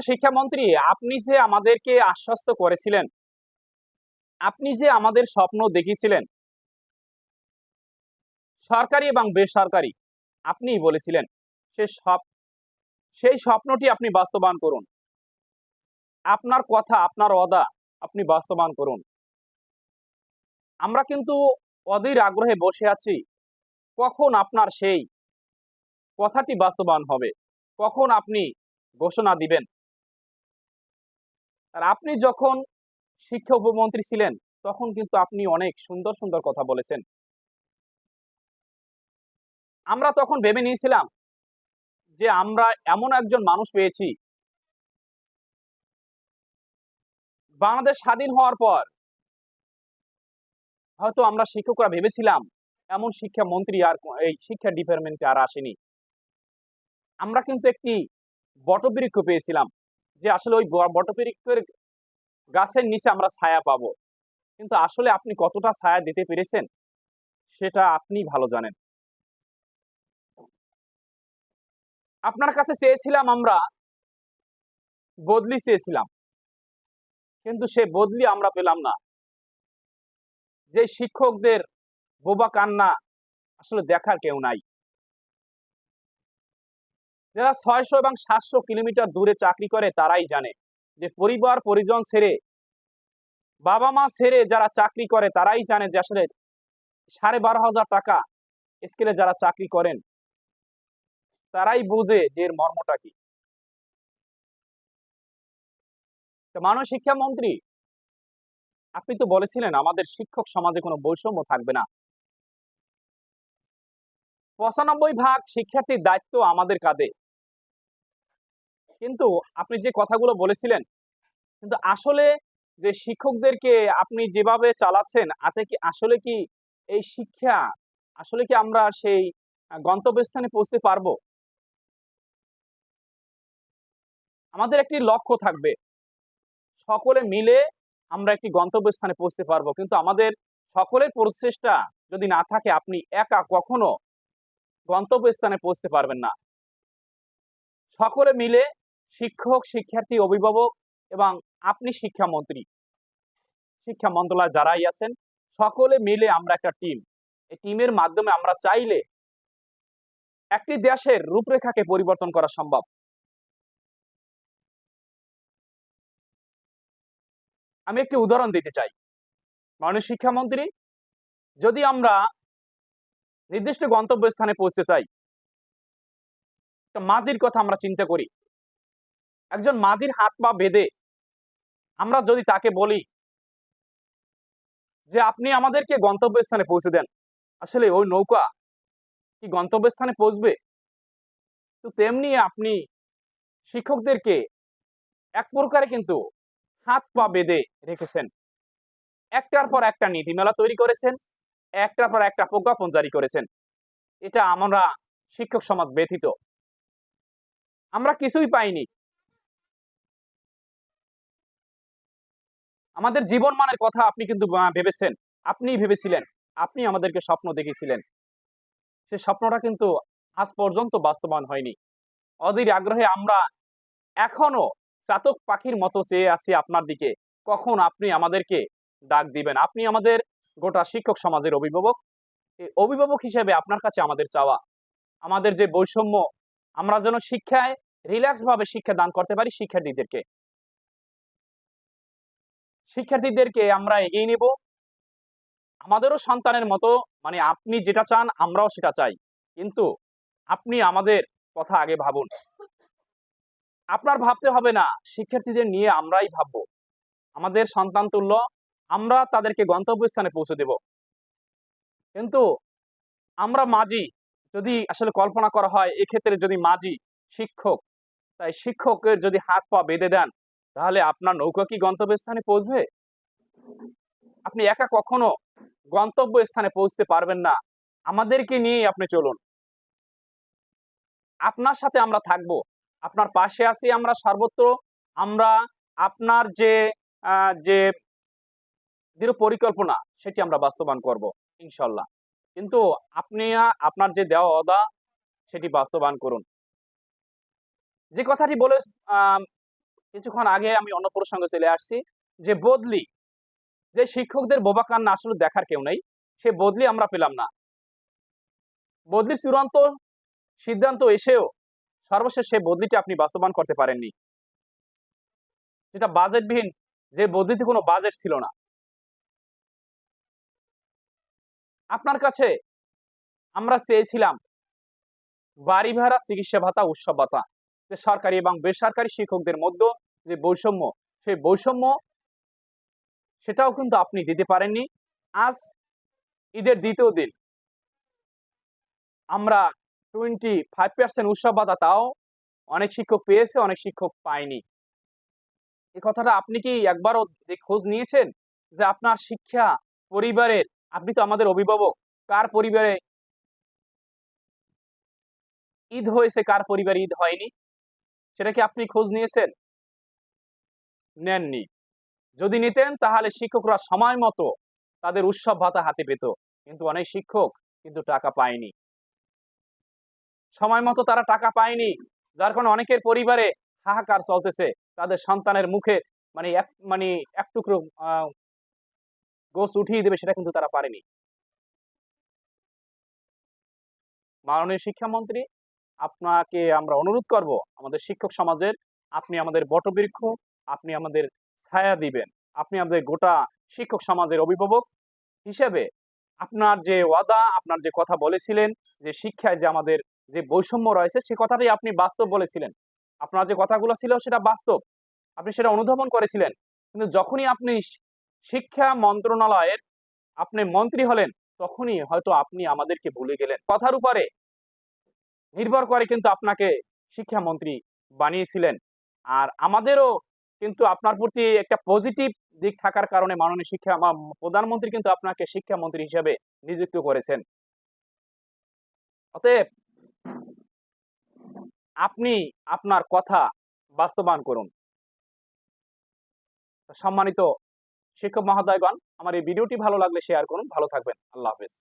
শিক্ষামন্ত্রী আপনি যে আমাদেরকে আশ্বস্ত করেছিলেন, আপনি যে আমাদের স্বপ্ন দেখিয়েছিলেন, সরকারি এবং বেসরকারি, আপনিই বলেছিলেন, সে সব, সেই স্বপ্নটি আপনি বাস্তবায়ন করুন। আপনার কথা, আপনার অদা আপনি বাস্তবায়ন করুন। আমরা কিন্তু অধীর আগ্রহে বসে আছি, কখন আপনার সেই কথাটি বাস্তবায়ন হবে, কখন আপনি ঘোষণা দিবেন আর আপনি যখন শিক্ষা উপমন্ত্রী ছিলেন, তখন কিন্তু আপনি অনেক সুন্দর সুন্দর কথা বলেছেন। আমরা তখন ভেবে নিয়েছিলাম যে আমরা এমন একজন মানুষ পেয়েছি। বাংলাদেশ স্বাধীন হওয়ার পর হয়তো আমরা শিক্ষকরা ভেবেছিলাম এমন শিক্ষা মন্ত্রী আর এই শিক্ষা ডিপার্টমেন্টে আর আসেনি। আমরা কিন্তু একটি বটবৃক্ষ পেয়েছিলাম। যে আসলে ওই ব- বটবৃক্ষের গাছের নিচে আমরা ছায়া পাবো। কিন্তু আসলে আপনি কতটা ছায়া দিতে পেরেছেন, সেটা আপনি ভালো জানেন। আপনার কাছে চেয়েছিলাম আমরা, বদলি চেয়েছিলাম। কিন্তু সে বদলি আমরা পেলাম না। যে শিক্ষকদের বোবা কান্না আসলে দেখার কেউ নাই। যারা ছয়শো এবং সাতশো কিলোমিটার দূরে চাকরি করে, তারাই জানে যে পরিবার, পরিজন ছেড়ে, বাবা মা ছেড়ে যারা চাকরি করে, তারাই জানে যে আসলে সাড়ে বারো হাজার টাকা স্কেলে যারা চাকরি করেন, তারাই বুঝে যে এর মর্মটা কি। মানব শিক্ষা মন্ত্রী আপনি তো বলেছিলেন আমাদের শিক্ষক সমাজে কোনো বৈষম্য থাকবে না। পঁচানব্বই ভাগ শিক্ষার্থীর দায়িত্ব আমাদের কাঁধে। কিন্তু আপনি যে কথাগুলো বলেছিলেন, কিন্তু আসলে যে শিক্ষকদেরকে আপনি যেভাবে চালাচ্ছেন আতে কি আসলে কি এই শিক্ষা, আসলে কি আমরা সেই গন্তব্যস্থানে পৌঁছতে পারব? আমাদের একটি লক্ষ্য থাকবে। সকলে মিলে আমরা একটি গন্তব্যস্থানে পৌঁছতে পারব। কিন্তু আমাদের সকলের প্রচেষ্টা যদি না থাকে, আপনি একা কখনো গন্তব্যস্থানে পৌঁছতে পারবেন না। সকলে মিলে শিক্ষক, শিক্ষার্থী, অভিভাবক এবং আপনি শিক্ষামন্ত্রী। শিক্ষা মন্ত্রণালয় যারাই আছেন, সকলে মিলে আমরা একটা টিম এই টিমের মাধ্যমে আমরা চাইলে একটি দেশের রূপরেখাকে পরিবর্তন করা সম্ভব। আমি একটি উদাহরণ দিতে চাই। মাননীয় শিক্ষামন্ত্রী, যদি আমরা নির্দিষ্ট গন্তব্যস্থানে পৌঁছতে চাই মাঝির কথা আমরা চিন্তা করি। একজন মাঝির হাত পা বেঁধে আমরা যদি তাকে বলি যে, আপনি আমাদেরকে গন্তব্যস্থানে পৌঁছে দেন। আসলে ওই নৌকা কি গন্তব্যস্থানে পৌঁছবে? তো তেমনি আপনি শিক্ষকদেরকে এক প্রকারে কিন্তু হাত পা বেঁধে রেখেছেন। একটার পর একটা নীতিমালা তৈরি করেছেন, একটার পর একটা প্রজ্ঞাপন জারি করেছেন। এটা আমরা শিক্ষক সমাজ ব্যথিত। আমরা কিছুই পাইনি। আমাদের জীবন মানের কথা আপনি কিন্তু ভেবেছেন। আপনিই ভেবেছিলেন। আপনি আমাদেরকে স্বপ্ন দেখিয়েছিলেন। সে স্বপ্নটা কিন্তু আজ পর্যন্ত বাস্তবায়ন হয়নি। অধীর আগ্রহে আমরা এখনও চাতক পাখির মতো চেয়ে আছি আপনার দিকে। কখন আপনি আমাদেরকে ডাক দিবেন? আপনি আমাদের গোটা শিক্ষক সমাজের অভিভাবক। এই অভিভাবক হিসেবে আপনার কাছে আমাদের চাওয়া। আমাদের যে বৈষম্য, আমরা যেন শিক্ষায় রিল্যাক্স ভাবে শিক্ষা দান করতে পারি শিক্ষার্থীদেরকে। শিক্ষার্থীদেরকে আমরা এগিয়ে নেব। আমাদেরও সন্তানের মতো মানে আপনি যেটা চান আমরাও সেটা চাই। কিন্তু আপনি আমাদের কথা আগে ভাবুন। আপনার ভাবতে হবে না, শিক্ষার্থীদের নিয়ে আমরাই ভাববো। আমাদের সন্তান তুল্য, আমরা তাদেরকে গন্তব্যস্থানে পৌঁছে দেব। কিন্তু আমরা মাঝি, যদি আসলে কল্পনা করা হয়, এক্ষেত্রে যদি মাঝি, শিক্ষক, তাই শিক্ষকের যদি হাত পা বেঁধে দেন তাহলে আপনার নৌকা কি গন্তব্যস্থানে পৌঁছবে? আপনি একা কখনো গন্তব্য স্থানে পৌঁছতে পারবেন না। আমাদেরকে নিয়ে আপনি চলুন। আপনার সাথে আমরা থাকব। আপনার পাশে আছি আমরা সর্বত্র। আমরা আপনার যে যে দৃঢ় পরিকল্পনা, সেটি আমরা বাস্তবায়ন করব, ইনশাল্লাহ। কিন্তু আপনি আপনার যে দেওয়া অদা সেটি বাস্তবায়ন করুন। যে কথাটি বলে কিছুক্ষণ আগে আমি অন্য প্রসঙ্গে চলে আসছি। যে বদলি, যে শিক্ষকদের বোবা কান্না আসলে দেখার কেউ নেই। সে বদলি আমরা পেলাম না। বদলির চূড়ান্ত সিদ্ধান্ত এসেও সর্বশেষ সে বদলিটি আপনি বাস্তবায়ন করতে পারেননি। যেটা বাজেটবিহীন, যে বদলিতে কোনো বাজেট ছিল না। আপনার কাছে আমরা চেয়েছিলাম বাড়ি ভাড়া, চিকিৎসা ভাতা, উৎসব ভাতা। যে সরকারি এবং বেসরকারি শিক্ষকদের মধ্যে যে বৈষম্য, সেই বৈষম্য সেটাও কিন্তু আপনি দিতে পারেননি। আজ ঈদের দ্বিতীয় দিন। আমরা টোয়েন্টি ফাইভ পার্সেন্ট উৎসব ভাতা তাও অনেক শিক্ষক পেয়েছে, অনেক শিক্ষক পায়নি। এই কথাটা আপনি কি একবারও খোঁজ নিয়েছেন? যে আপনার শিক্ষা পরিবারের, আপনি তো আমাদের অভিভাবক, কার পরিবারে ঈদ হয়েছে, কার পরিবারে ঈদ হয়নি? সেটা কি আপনি খোঁজ নিয়েছেন? নেননি। যদি নিতেন, তাহলে শিক্ষকরা সময় মতো তাদের উৎসব ভাতা হাতে পেত। কিন্তু অনেক শিক্ষক কিন্তু টাকা পায়নি। সময় মতো তারা টাকা পায়নি, যার কারণে অনেকের পরিবারে হাহাকার চলতেছে। তাদের সন্তানের মুখে মানে এক মানে এক টুকরো গোস উঠিয়ে দেবে সেটা কিন্তু তারা পারেনি। মাননীয় শিক্ষামন্ত্রী, আপনাকে আমরা অনুরোধ করব, আমাদের শিক্ষক সমাজের, আপনি আমাদের বটবৃক্ষ আপনি আমাদের ছায়া দিবেন। আপনি আমাদের গোটা শিক্ষক সমাজের অভিভাবক হিসেবে আপনার যে ওয়াদা, আপনার যে কথা বলেছিলেন, যে শিক্ষায় যে আমাদের যে বৈষম্য রয়েছে, সে কথাটাই আপনি বাস্তব বলেছিলেন। আপনার যে কথাগুলো ছিল, সেটা বাস্তব। আপনি সেটা অনুধাবন করেছিলেন। কিন্তু যখনই আপনি শিক্ষা মন্ত্রণালয়ের আপনি মন্ত্রী হলেন, তখনই হয়তো আপনি আমাদেরকে ভুলে গেলেন। কথার উপরে নির্ভর করে কিন্তু আপনাকে শিক্ষামন্ত্রী বানিয়েছিলেন। আর আমাদেরও কিন্তু আপনার প্রতি একটা পজিটিভ দিক থাকার কারণে মাননীয় শিক্ষা প্রধানমন্ত্রী কিন্তু আপনাকে শিক্ষামন্ত্রী হিসেবে নিযুক্ত করেছেন। অতএব আপনি আপনার কথা বাস্তবায়ন করুন। সম্মানিত শিক্ষক মহোদয়গণ, আমার এই ভিডিওটি ভালো লাগলে শেয়ার করুন। ভালো থাকবেন। আল্লাহ হাফেজ।